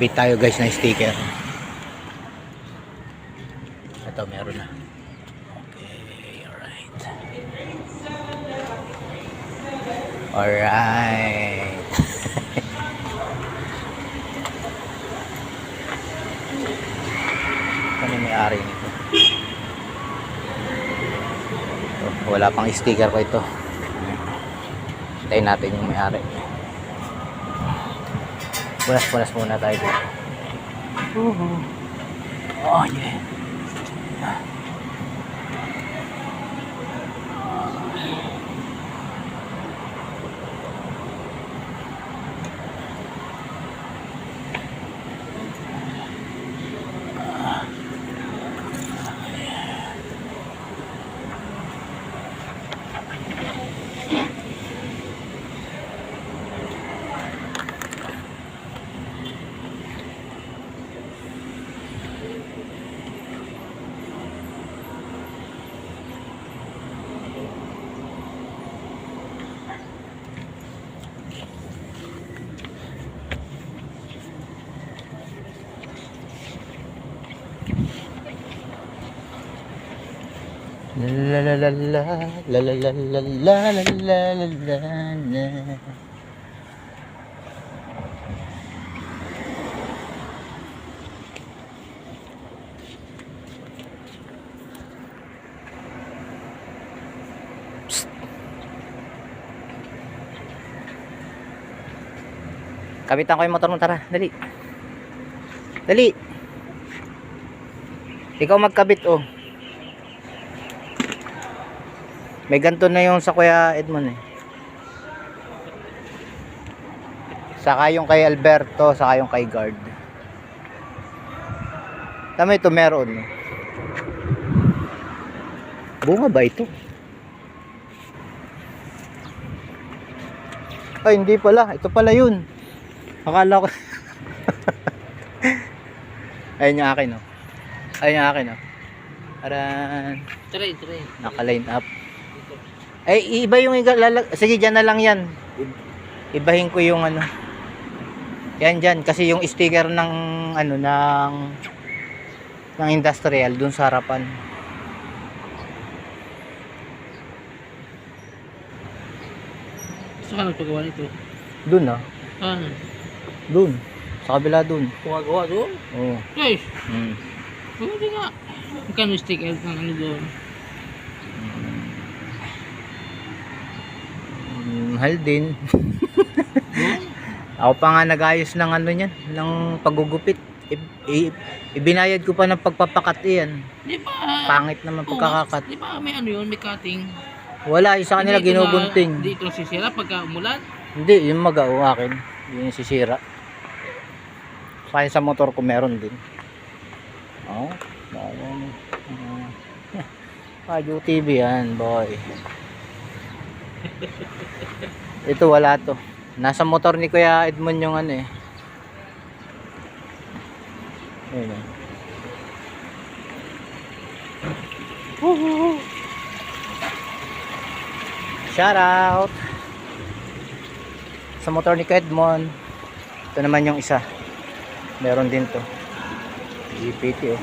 Kabit tayo guys ng sticker. Ito meron na. Okay, alright. Alright. Ano may-ari nito? Oh, wala pang sticker ko ito. Hintayin natin yung may-ari. Punas-punas muna tayo dito. Oh, yeah. La la la la la la la la la la la la la la. Kapitan ko yung motor mo, tara, dali. Dali. Ikaw magkabit, oh. May ganto na yung sa Kuya Edmond eh. Saka yung kay Alberto, saka yung kay Guard. Tama ito meron. Bunga ba ito? Ay, hindi pala. Ito pala yun. Akala ko. Ayun yung akin, oh. Ayun yung akin, oh. Aran. Try, try. Naka-line up. Eh, iba yung iga- lalag... Sige, dyan na lang yan. Ibahin ko yung ano. Yan dyan. Kasi yung sticker ng ano, ng ng industrial dun sa harapan. Saan ka nagpagawa nito? Dun ah. Saan? Dun. Sa kabila dun. Pumagawa doon? Oo. Guys, Mm. pwede nga. Magkano stick out ng ano doon? Mahal din. Ako pa nga nagayos ng ano niyan, ng paggugupit. I- i- ibinayad ko pa ng pagpapakat yan. Di ba? Pangit naman pagkakakat. Di ba may ano yun, may cutting? Wala, yung sa kanila Hindi ginugunting. Hindi ito sisira pagka umulan. Hindi, yung magaw akin. Yun yung sisira. Kaya sa motor ko meron din. Oh, bayan. Uh, Radio TV yan, boy. Ito wala to. Nasa motor ni Kuya Edmond yung ano eh. Ayun. oh. Woohoo! Shout out! sa motor ni Kuya Edmond ito naman yung isa meron din to GPT oh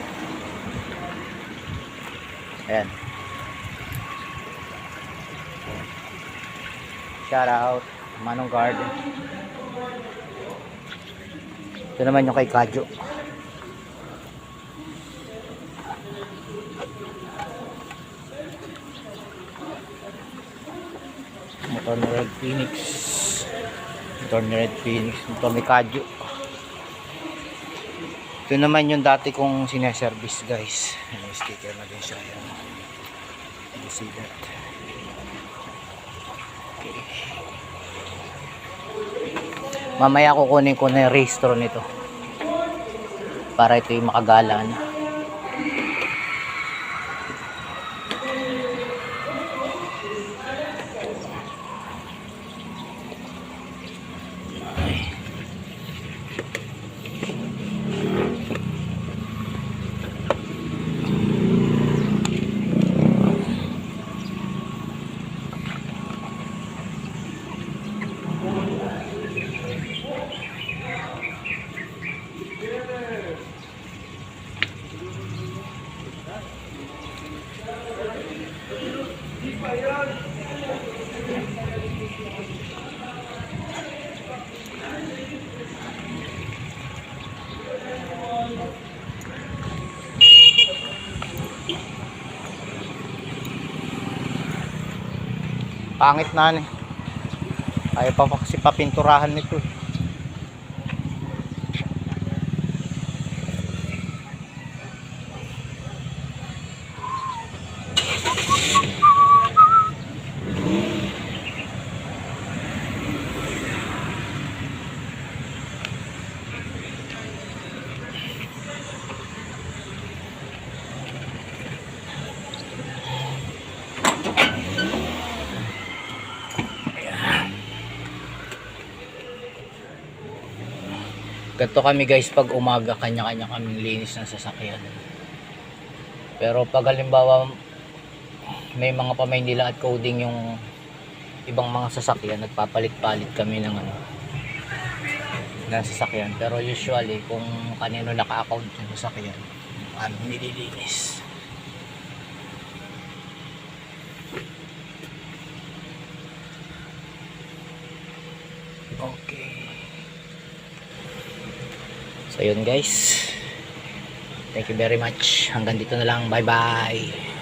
ayan shout out Manong Guard. Ito naman yung kay Kadyo motor ni Red Phoenix. Motor ni Red Phoenix. Motor ni Kadyo ito naman yung dati kong sineservice guys. May sticker na din siya. Yan. You see that mamaya kukunin ko na yung registro nito. Para ito yung makagala na Pangit na ano eh. Ayaw pa kasi papinturahan nito. eh. Ganito kami guys pag umaga kanya-kanya kaming linis ng sasakyan. Pero pag halimbawa may mga pamaynila at coding yung ibang mga sasakyan, nagpapalit-palit kami ng ano ng sasakyan. Pero usually kung kanino naka-account yung sasakyan, ano nililinis. Okay. So yun guys. Thank you very much. Hanggang dito na lang. Bye bye.